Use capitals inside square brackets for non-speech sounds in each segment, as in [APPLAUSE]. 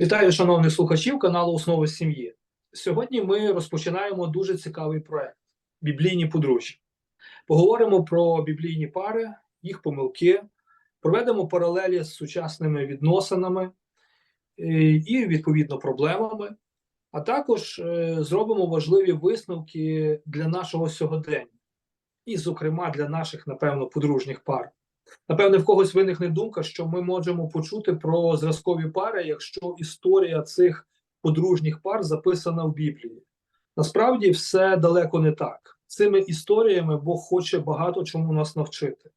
Вітаю, шановних слухачів каналу Основи сім'ї. Сьогодні ми розпочинаємо дуже цікавий проект Біблійні подружжя. Поговоримо про біблійні пари, їх помилки, проведемо паралелі з сучасними відносинами е, і, відповідно, проблемами, а також е, зробимо важливі висновки для нашого сьогодення, і, зокрема, для наших, напевно, подружніх пар. Напевне, в когось виникне думка, що ми можемо почути про зразкові пари, якщо історія цих подружніх пар записана в Біблії. Насправді все далеко не так. Цими історіями Бог хоче багато чому нас навчити.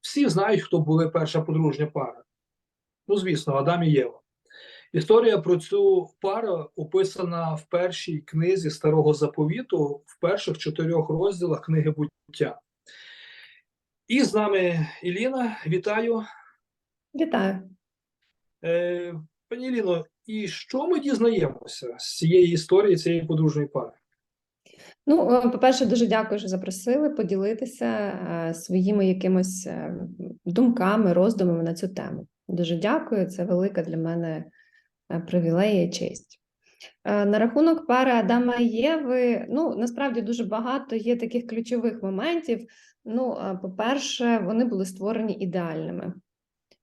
Всі знають, хто були перша подружня пара. Ну, звісно, Адам і Єва. Історія про цю пару описана в першій книзі Старого Заповіту в перших чотирьох розділах книги буття. І з нами Іліна. Вітаю. Вітаю. Е, пані Іліно, і що ми дізнаємося з цієї історії, цієї подружньої пари? Ну, е, по-перше, дуже дякую, що запросили поділитися е, своїми якимось думками, роздумами на цю тему. Дуже дякую. Це велика для мене привілея і честь. Е, На рахунок пари Адама і Єви, ну насправді дуже багато є таких ключових моментів. Ну, по-перше, вони були створені ідеальними.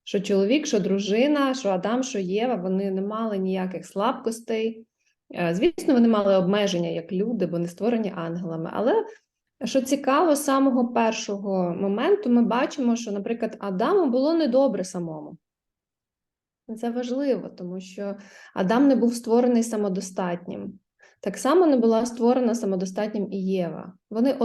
Що чоловік, що дружина, що Адам, що Єва, вони не мали ніяких слабкостей. Е, Звісно, вони мали обмеження як люди, бо не створені ангелами. Але що цікаво, з самого першого моменту ми бачимо, що, наприклад, Адаму було недобре самому. Це важливо, тому що Адам не був створений самодостатнім. Так само не була створена самодостатнім і Єва. Вони,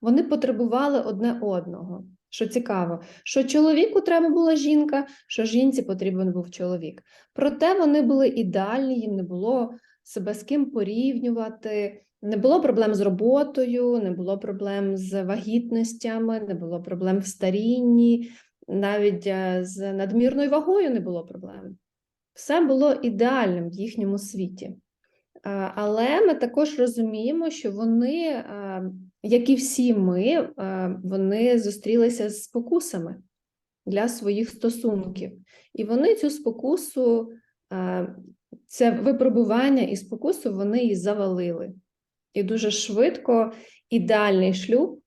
вони потребували одне одного. Що цікаво, що чоловіку треба була жінка, що жінці потрібен був чоловік. Проте вони були ідеальні, їм не було себе з ким порівнювати, не було проблем з роботою, не було проблем з вагітностями, не було проблем в старінні, навіть е, з надмірною вагою не було проблем. Все було ідеальним в їхньому світі. Але ми також розуміємо, що вони, як і всі ми, вони зустрілися з спокусами для своїх стосунків. І вони цю спокусу, це випробування і спокусу вони і завалили. І дуже швидко ідеальний шлюб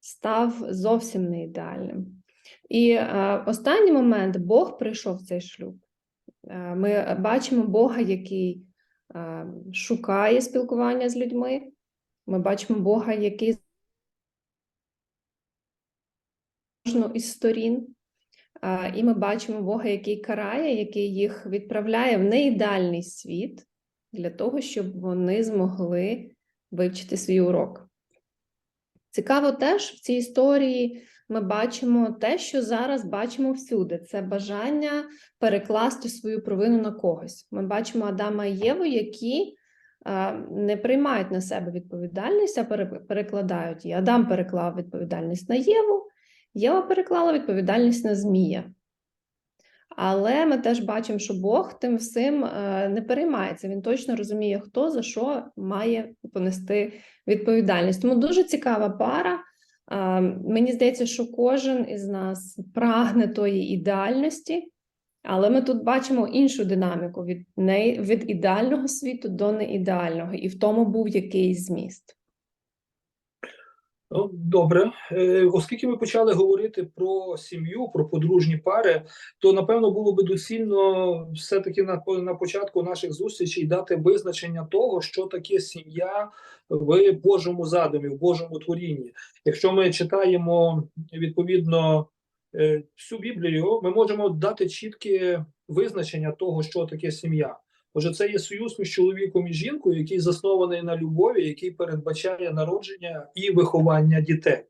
став зовсім не ідеальним. І е, останній момент Бог прийшов в цей шлюб. Е, Ми бачимо Бога, який е, шукає спілкування з людьми. Ми бачимо Бога, який кожну із сторін. І ми бачимо Бога, який карає, який їх відправляє в неідеальний світ для того, щоб вони змогли вивчити свій урок. Цікаво теж в цій історії ми бачимо те, що зараз бачимо всюди: це бажання перекласти свою провину на когось. Ми бачимо Адама і Єву, які не приймають на себе відповідальність, а пере- перекладають її. Адам переклав відповідальність на Єву, Єва переклала відповідальність на Змія. Але ми теж бачимо, що Бог тим всім е, не переймається. Він точно розуміє, хто за що має понести відповідальність. Тому дуже цікава пара. Мені здається, що кожен із нас прагне тої ідеальності, але ми тут бачимо іншу динаміку від, не, від ідеального світу до неідеального, і в тому був якийсь зміст. Ну, Добре, Е, оскільки ми почали говорити про сім'ю, про подружні пари, то напевно було би доцільно все-таки на, на початку наших зустрічей дати визначення того, що таке сім'я в Божому задумі, в Божому творінні. Якщо ми читаємо відповідно е, всю Біблію, ми можемо дати чітке визначення того, що таке сім'я. Отже, це є союз між чоловіком і жінкою, який заснований на любові, який передбачає народження і виховання дітей.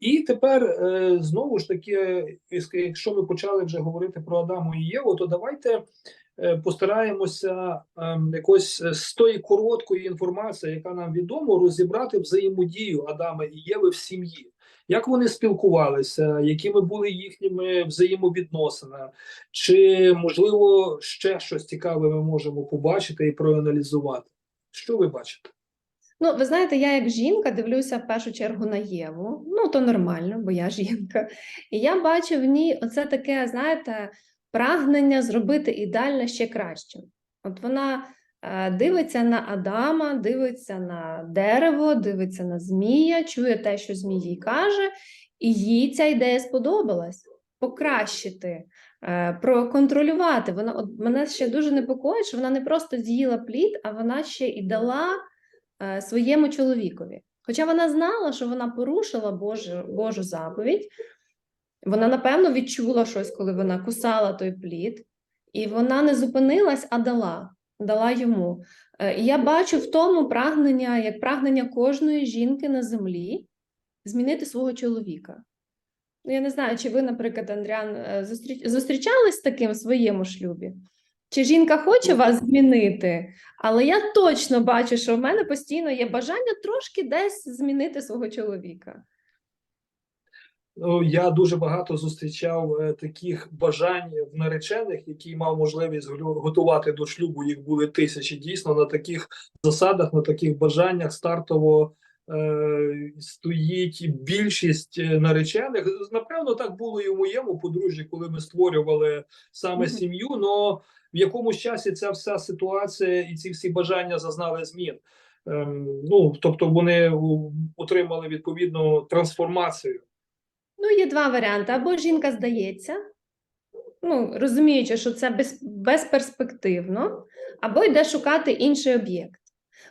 І тепер е, знову ж таки, якщо ми почали вже говорити про Адаму і Єву, то давайте е, постараємося е, якось з тої короткої інформації, яка нам відома, розібрати взаємодію Адама і Єви в сім'ї. Як вони спілкувалися, якими були їхніми взаємовідносини, чи можливо ще щось цікаве ми можемо побачити і проаналізувати? Що ви бачите? Ну, ви знаєте, я як жінка дивлюся в першу чергу на Єву. Ну, то нормально, бо я жінка. І я бачу в ній оце таке, знаєте, прагнення зробити ідеально ще кращим. От вона дивиться на Адама, дивиться на дерево, дивиться на змія, чує те, що змій їй каже, і їй ця ідея сподобалась покращити, е, проконтролювати. Вона от мене ще дуже непокоїть, що вона не просто з'їла плід, а вона ще і дала е, своєму чоловікові. Хоча вона знала, що вона порушила Божу, Божу заповідь, вона напевно відчула щось, коли вона кусала той плід, і вона не зупинилась, а дала, дала йому. Е, І я бачу в тому прагнення, як прагнення кожної жінки на землі змінити свого чоловіка. Ну, я не знаю, чи ви, наприклад, Андріан, е, зустріч... зустрічались з таким в своєму шлюбі? Чи жінка хоче вас змінити? Але я точно бачу, що в мене постійно є бажання трошки десь змінити свого чоловіка. Ну, я дуже багато зустрічав е, таких бажань в наречених, які мав можливість готувати до шлюбу. Їх були тисячі. Дійсно, на таких засадах, на таких бажаннях стартово е, стоїть більшість е, наречених. Напевно, так було і в моєму подружжі, коли ми створювали саме Мгм. сім'ю. Но в якомусь часі ця вся ситуація і ці всі бажання зазнали змін. Ем, ну тобто вони отримали відповідну трансформацію. Ну, є два варіанти: або жінка здається, ну, розуміючи, що це без, безперспективно, або йде шукати інший об'єкт.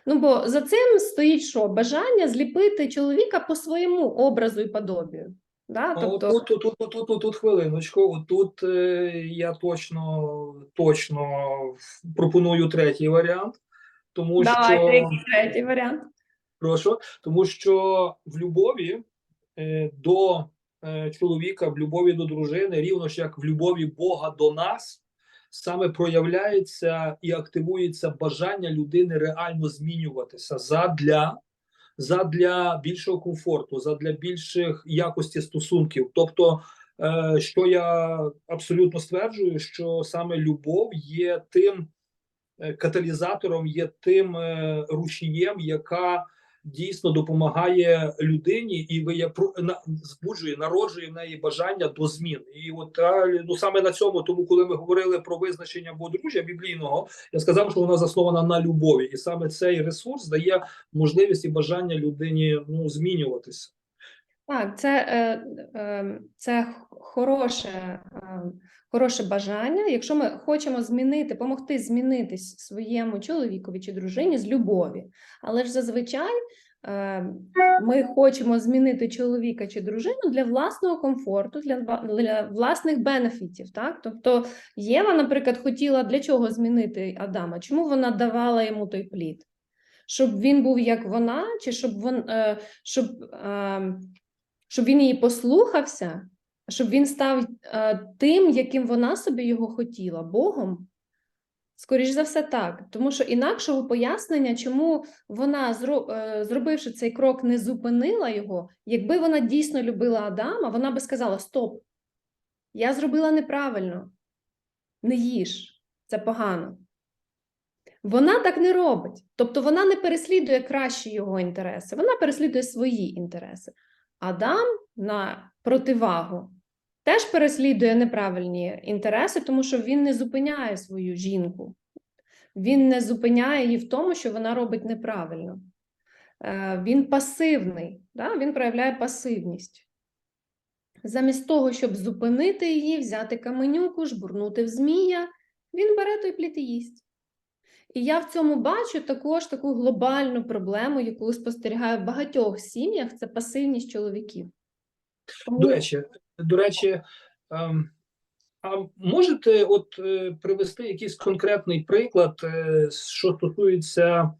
Ну, бо за цим стоїть що? Бажання зліпити чоловіка по своєму образу і подобію. Да? Ну, Тобто, Тут, тут, тут, тут, тут, тут хвилиночку. Тут е, я точно, точно пропоную третій варіант, тому давайте що який третій варіант. прошу, тому що в любові е, до чоловіка, в любові до дружини, рівно ж як в любові Бога до нас, саме проявляється і активується бажання людини реально змінюватися задля задля більшого комфорту, задля більших якості стосунків. Тобто, е, що я абсолютно стверджую, що саме любов є тим е, каталізатором, є тим е, рушієм, яка дійсно допомагає людині і вия- збуджує, народжує в неї бажання до змін. І от ну саме на цьому, тому коли ми говорили про визначення подружжя біблійного, я сказав, що вона заснована на любові, і саме цей ресурс дає можливість і бажання людині ну змінюватися. Так, це, е, е, це хороше, е, хороше бажання. Якщо ми хочемо змінити, допомогти змінитись своєму чоловікові чи дружині з любові. Але ж зазвичай е, ми хочемо змінити чоловіка чи дружину для власного комфорту, для, для власних бенефітів. Так? Тобто Єва, наприклад, хотіла для чого змінити Адама? Чому вона давала йому той плід? Щоб він був як вона, чи щоб вон, е, щоб. Е, щоб він її послухався, щоб він став е, тим, яким вона собі його хотіла, Богом. Скоріш за все, так. Тому що інакшого пояснення, чому вона, е, зробивши цей крок, не зупинила його, якби вона дійсно любила Адама, вона би сказала: Стоп, я зробила неправильно, не їж, це погано. Вона так не робить. Тобто вона не переслідує кращі його інтереси, вона переслідує свої інтереси. Адам на противагу теж переслідує неправильні інтереси, тому що він не зупиняє свою жінку. Він не зупиняє її в тому, що вона робить неправильно. Е, Він пасивний, да? він проявляє пасивність. Замість того, щоб зупинити її, взяти каменюку, жбурнути в змія, він бере той плід і їсть. І я в цьому бачу також таку глобальну проблему, яку спостерігаю в багатьох сім'ях, це пасивність чоловіків. Тому- До речі, до речі, ем, а можете от е, привести якийсь конкретний приклад, е, що стосується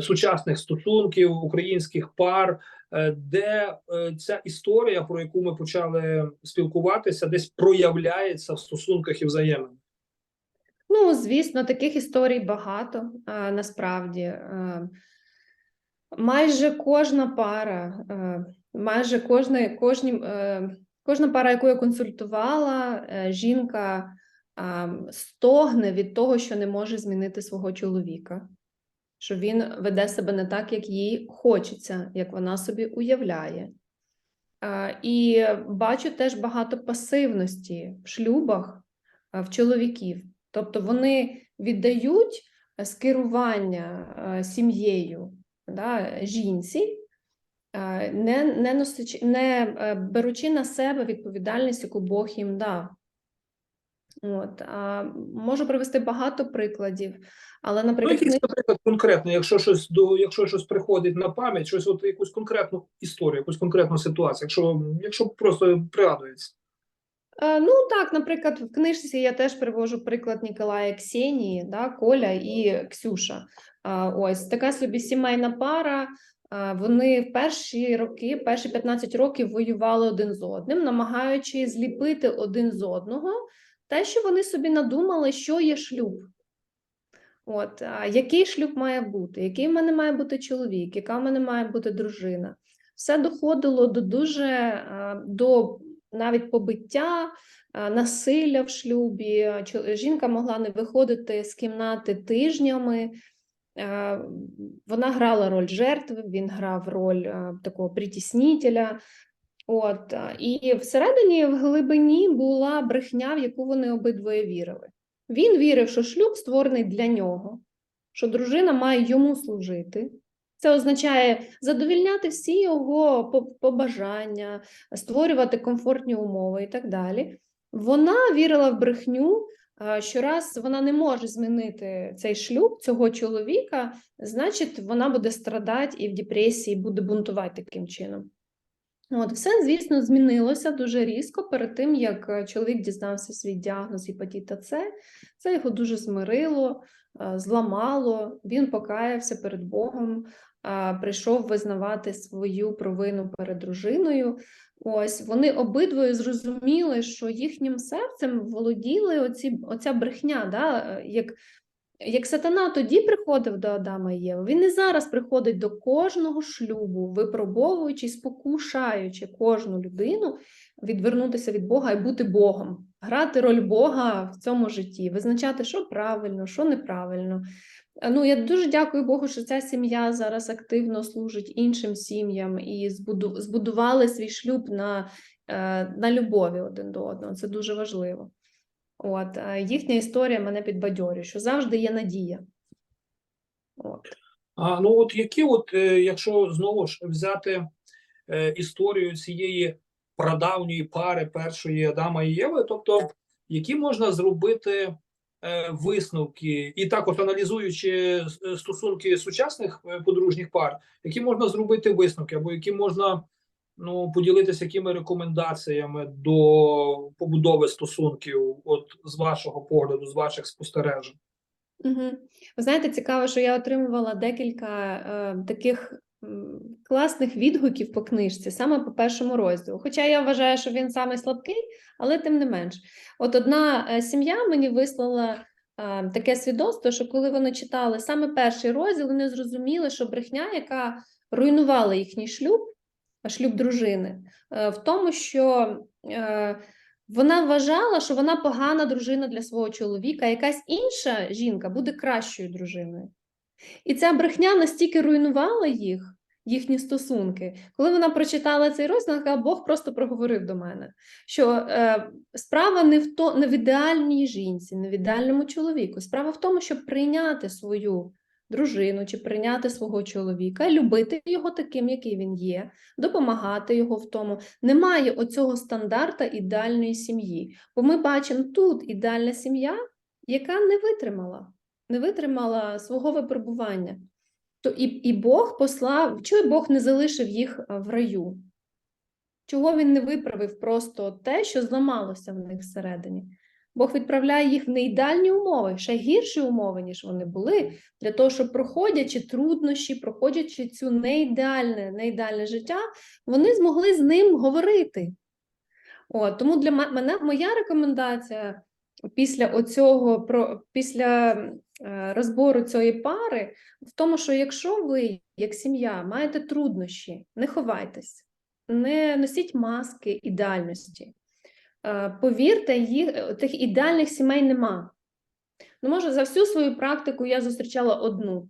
сучасних стосунків українських пар, е, де ця історія, про яку ми почали спілкуватися, десь проявляється в стосунках і взаємин? Ну, звісно, таких історій багато насправді. Майже кожна пара, майже кожна, кожні, кожна пара, яку я консультувала, е, жінка стогне від того, що не може змінити свого чоловіка, що він веде себе не так, як їй хочеться, як вона собі уявляє. І бачу теж багато пасивності в шлюбах, в чоловіків. Тобто вони віддають е, з керування е, сім'єю да, жінці, не, не, носячи, не е, беручи на себе відповідальність, яку Бог їм дав. От, а, можу привести багато прикладів, але, Ну, наприклад, якийсь, кни- наприклад, конкретно, якщо щось до, якщо щось приходить на пам'ять, щось от якусь конкретну історію, якусь конкретну ситуацію, якщо, якщо просто пригадується. Е, Ну так, наприклад, в книжці я теж привожу приклад Ніколая Ксенії, да, Коля і Ксюша. Ось така собі сімейна пара. А, Вони в перші роки, перші 15 років воювали один з одним, намагаючи зліпити один з одного те, що вони собі надумали, що є шлюб. От, який шлюб має бути, який в мене має бути чоловік, яка в мене має бути дружина. Все доходило до дуже до навіть побиття, насилля в шлюбі. Жінка могла не виходити з кімнати тижнями. Е, Вона грала роль жертви, він грав роль е, такого притіснителя. От, і всередині, в глибині була брехня, в яку вони обидвоє вірили. Він вірив, що шлюб створений для нього, що дружина має йому служити. Це означає задовільняти всі його побажання, створювати комфортні умови і так далі. Вона вірила в брехню, а, що раз вона не може змінити цей шлюб цього чоловіка, значить вона буде страдати і в депресії буде бунтувати таким чином. От, все, звісно, змінилося дуже різко перед тим, як е, чоловік дізнався свій діагноз гепатита С. Це його дуже змирило, е, зламало. Він покаявся перед Богом, прийшов визнавати свою провину перед дружиною. Ось вони обидвоє зрозуміли, що їхнім серцем володіли оці, оця брехня, да? як як сатана тоді приходив до Адама і Єви, він і зараз приходить до кожного шлюбу, випробовуючи, спокушаючи кожну людину відвернутися від Бога і бути Богом, грати роль Бога в цьому житті, визначати, що правильно, що неправильно. Е, Ну, я дуже дякую Богу, що ця сім'я зараз активно служить іншим сім'ям і збудували свій шлюб на, е, на любові один до одного. Це дуже важливо. От, їхня історія мене підбадьорює, що завжди є надія. От. А ну от які, от е, якщо знову ж взяти історію цієї прадавньої пари першої Адама і Єви, тобто які можна зробити висновки, і також аналізуючи е, стосунки сучасних е, подружніх пар, які можна зробити висновки, або які можна ну поділитися якими рекомендаціями до побудови стосунків, от з вашого погляду, з ваших спостережень. Угу. Ви знаєте, цікаво, що я отримувала декілька е, таких класних відгуків по книжці, саме по першому розділу. Хоча я вважаю, що він самий слабкий, але тим не менш. От одна е, сім'я мені вислала е, таке свідоцтво, що коли вони читали саме перший розділ, вони зрозуміли, що брехня, яка руйнувала їхній шлюб, а шлюб дружини, е, в тому, що е, вона вважала, що вона погана дружина для свого чоловіка, якась інша жінка буде кращою дружиною. І ця брехня настільки руйнувала їх, їхні стосунки. Коли вона прочитала цей розділ, Бог просто проговорив до мене, що е, справа не в, то, не в ідеальній жінці, не в ідеальному чоловіку. Справа в тому, щоб прийняти свою дружину чи прийняти свого чоловіка, любити його таким, який він є, допомагати його в тому. Немає оцього стандарта ідеальної сім'ї. Бо ми бачимо тут ідеальна сім'я, яка не витримала, не витримала свого випробування. То і, і Бог послав, чого Бог не залишив їх в раю? Чого він не виправив просто те, що зламалося в них всередині? Бог відправляє їх в неідеальні умови, ще гірші умови, ніж вони були, для того, щоб проходячи труднощі, проходячи цю неідеальне, неідеальне життя, вони змогли з ним говорити. От, тому для мене моя рекомендація після оцього, про, після е, розбору цієї пари в тому, що якщо ви, як сім'я, маєте труднощі, не ховайтесь, не носіть маски ідеальності. Е, Повірте, їх, тих ідеальних сімей нема. Ну, може, за всю свою практику я зустрічала одну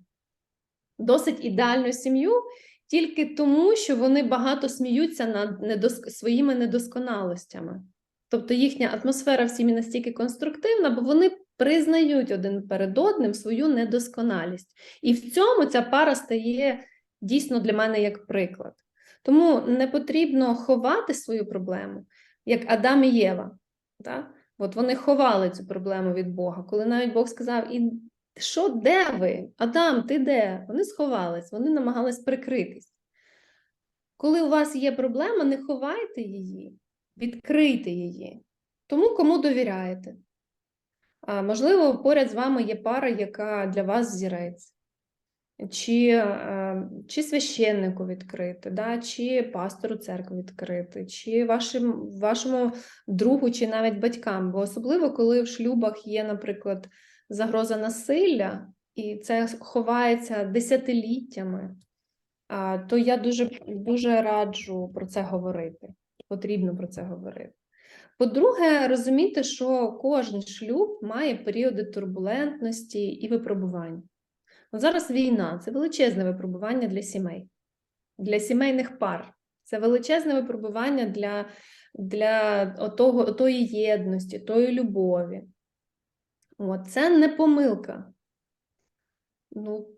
досить ідеальну сім'ю, тільки тому, що вони багато сміються над недоск... своїми недосконалостями. Тобто їхня атмосфера в сім'ї настільки конструктивна, бо вони признають один перед одним свою недосконалість. І в цьому ця пара стає дійсно для мене як приклад. Тому не потрібно ховати свою проблему, як Адам і Єва. Так? От вони ховали цю проблему від Бога, коли навіть Бог сказав: І що, де ви? Адам, ти де? Вони сховались, вони намагались прикритись. Коли у вас є проблема, не ховайте її, відкрийте її. Тому кому довіряєте. А, можливо, поряд з вами є пара, яка для вас зірець, чи, чи священнику відкрити, да, чи пастору церкви відкрити, чи вашим, вашому другу, чи навіть батькам. Бо особливо, коли в шлюбах є, наприклад, загроза насилля, і це ховається десятиліттями, то я дуже, дуже раджу про це говорити. Потрібно про це говорити. По-друге, розуміти, що кожен шлюб має періоди турбулентності і випробувань. От зараз війна це величезне випробування для сімей, для сімейних пар. Це величезне випробування для, для отого, отої єдності, тої любові. От, це не помилка. Ну,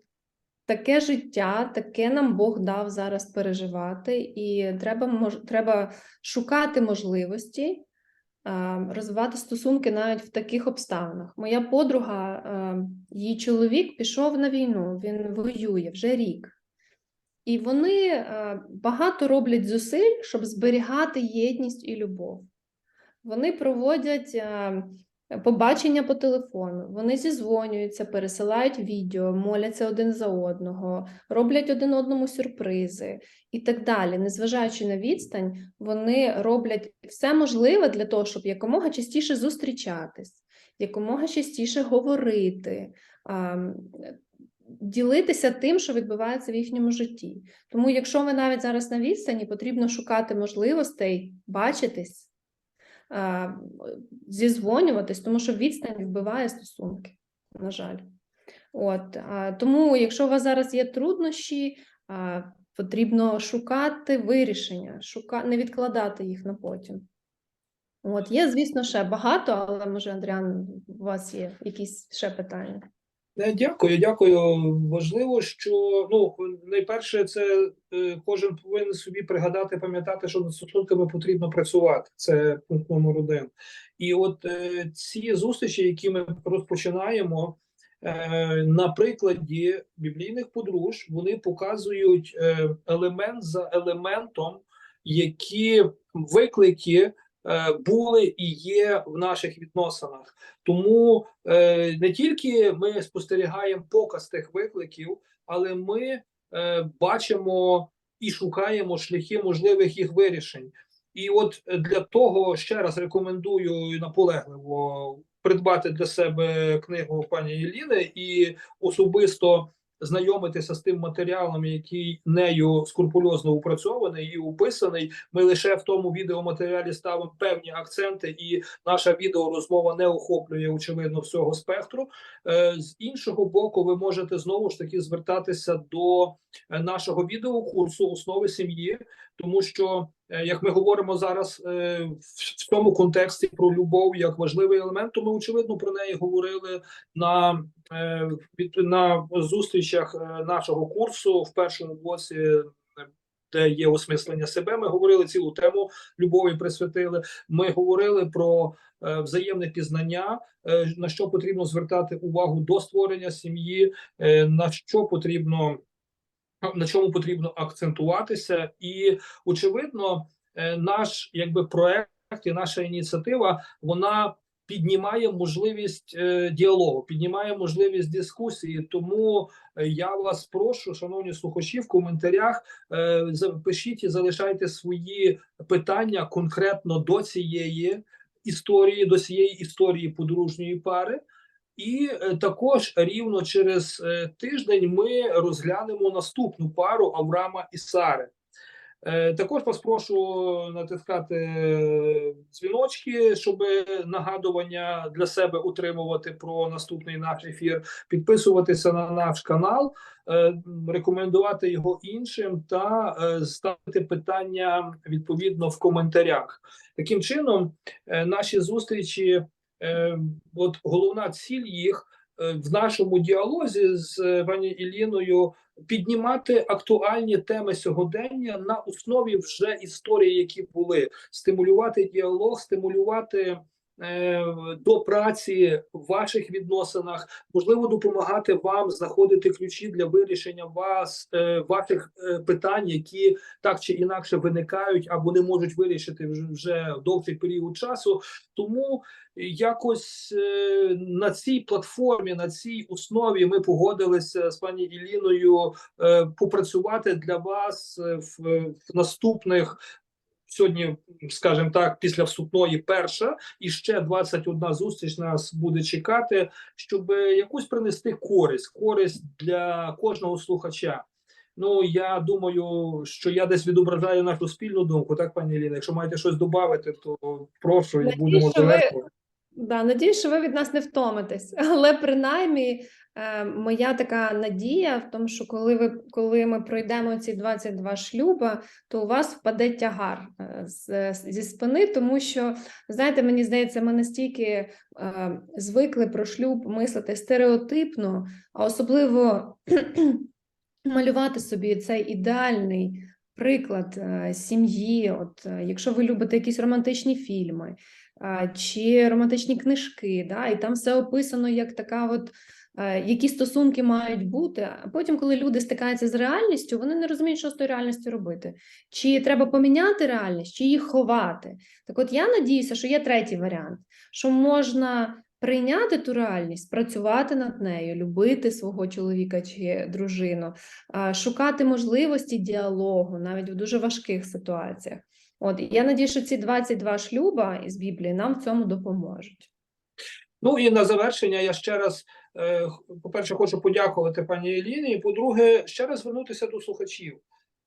таке життя, таке нам Бог дав зараз переживати, і треба, мож, треба шукати можливості розвивати стосунки навіть в таких обставинах. Моя подруга, її чоловік пішов на війну, він воює вже рік. І вони багато роблять зусиль, щоб зберігати єдність і любов. Вони проводять побачення по телефону, вони зізвонюються, пересилають відео, моляться один за одного, роблять один одному сюрпризи і так далі. Незважаючи на відстань, вони роблять все можливе для того, щоб якомога частіше зустрічатись, якомога частіше говорити, ділитися тим, що відбувається в їхньому житті. Тому, якщо ви навіть зараз на відстані, потрібно шукати можливостей бачитись зізвонюватись, тому що відстань вбиває стосунки, на жаль. От, тому, якщо у вас зараз є труднощі, потрібно шукати вирішення, шука... не відкладати їх на потім. От, є, звісно, ще багато, але може, Андріан, у вас є якісь ще питання. Е, Дякую, дякую. Важливо, що ну найперше, це е, кожен повинен собі пригадати, пам'ятати, що над стосунками потрібно працювати. Це пункт номер один. І от е, ці зустрічі, які ми розпочинаємо на прикладі біблійних подруж, вони показують елемент за елементом, які виклики. Е, Були і є в наших відносинах, тому е, не тільки ми спостерігаємо показ тих викликів, але ми е, бачимо і шукаємо шляхи можливих їх вирішень. І от для того ще раз рекомендую наполегливо придбати для себе книгу пані Єліни і особисто знайомитися з тим матеріалом, який нею скрупульозно опрацьований і описаний. Ми лише в тому відеоматеріалі ставимо певні акценти, і наша відеорозмова не охоплює очевидно всього спектру. Е, З іншого боку, ви можете знову ж таки звертатися до е, нашого відеокурсу основи сім'ї, тому що е, як ми говоримо зараз е, в цьому контексті про любов як важливий елемент, то ми очевидно про неї говорили на е, на зустрічах нашого курсу в першому блоці. Де є осмислення себе, ми говорили цілу тему любові, присвятили. Ми говорили про взаємне пізнання, на що потрібно звертати увагу до створення сім'ї, на що потрібно на чому потрібно акцентуватися, і очевидно, е, наш якби проект і наша ініціатива вона піднімає можливість е, діалогу, піднімає можливість дискусії. Тому е, я вас прошу, шановні слухачі, в коментарях запишіть і залишайте свої питання конкретно до цієї історії, до цієї історії подружньої пари. І е, також рівно через е, тиждень ми розглянемо наступну пару Авраама і Сари. Е, Також вас прошу натискати дзвіночки, щоб нагадування для себе утримувати про наступний наш ефір, підписуватися на наш канал, рекомендувати його іншим та ставити питання відповідно в коментарях. Таким чином, наші зустрічі, от головна ціль їх е, в нашому діалозі з е, пані Іліною піднімати актуальні теми сьогодення на основі вже історії, які були, стимулювати діалог, стимулювати до праці в ваших відносинах, можливо, допомагати вам знаходити ключі для вирішення вас е, ваших е, питань, які так чи інакше виникають або не можуть вирішити вже, вже довгий період часу. Тому якось е, на цій платформі, на цій основі ми погодилися з пані Іліною е, попрацювати для вас е, в, в наступних. Сьогодні, скажімо так, після вступної перша і ще 21 зустріч нас буде чекати, щоб якусь принести користь, користь для кожного слухача. Ну я думаю, що я десь відображаю нашу спільну думку. Так, пані Ліна, якщо маєте щось додати, то прошу і будемо ви-. Да, надіюсь, що ви від нас не втомитесь, [LAUGHS] але принаймні е, моя така надія в тому, що коли ви коли ми пройдемо ці 22 шлюба, то у вас впаде тягар е, зі спини, тому що знаєте, мені здається, ми настільки е, звикли про шлюб мислити стереотипно, а особливо [CLEARS THROAT] малювати собі цей ідеальний приклад сім'ї. От якщо ви любите якісь романтичні фільми чи романтичні книжки, да, і там все описано як така, от які стосунки мають бути. А потім, коли люди стикаються з реальністю, вони не розуміють, що з тою реальністю робити. Чи треба поміняти реальність, чи їх ховати. Так от я надіюся, що є третій варіант, що можна. Прийняти ту реальність, працювати над нею, любити свого чоловіка чи дружину, шукати можливості діалогу навіть в дуже важких ситуаціях. От я надію, що ці 22 шлюба із Біблії нам в цьому допоможуть. Ну і на завершення я ще раз, е, по-перше, хочу подякувати пані Еліні. І по-друге, ще раз звернутися до слухачів.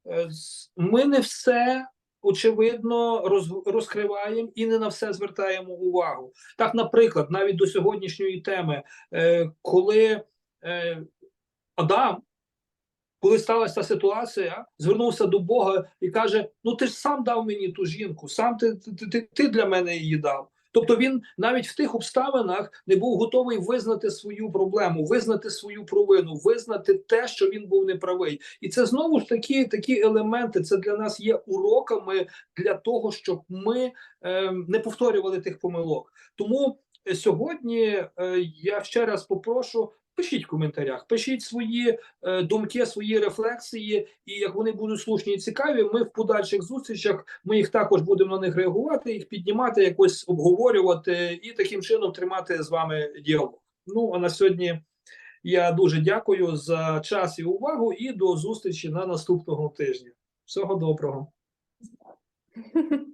Е, Ми не все очевидно розкриваємо і не на все звертаємо увагу. Так, наприклад, навіть до сьогоднішньої теми, е, коли Адам. Коли сталася та ситуація, звернувся до Бога і каже: Ну ти ж сам дав мені ту жінку, сам ти, ти, ти, ти для мене її дав. Тобто він навіть в тих обставинах не був готовий визнати свою проблему, визнати свою провину, визнати те, що він був неправий. І це знову ж таки такі елементи. Це для нас є уроками для того, щоб ми е, не повторювали тих помилок. Тому е, сьогодні е, я ще раз попрошу. Пишіть в коментарях, пишіть свої е, думки, свої рефлексії, і як вони будуть слушні і цікаві, ми в подальших зустрічах ми їх також будемо на них реагувати, їх піднімати, якось обговорювати і таким чином тримати з вами діалог. Ну а на сьогодні я дуже дякую за час і увагу, і до зустрічі на наступного тижня. Всього доброго. [LAUGHS]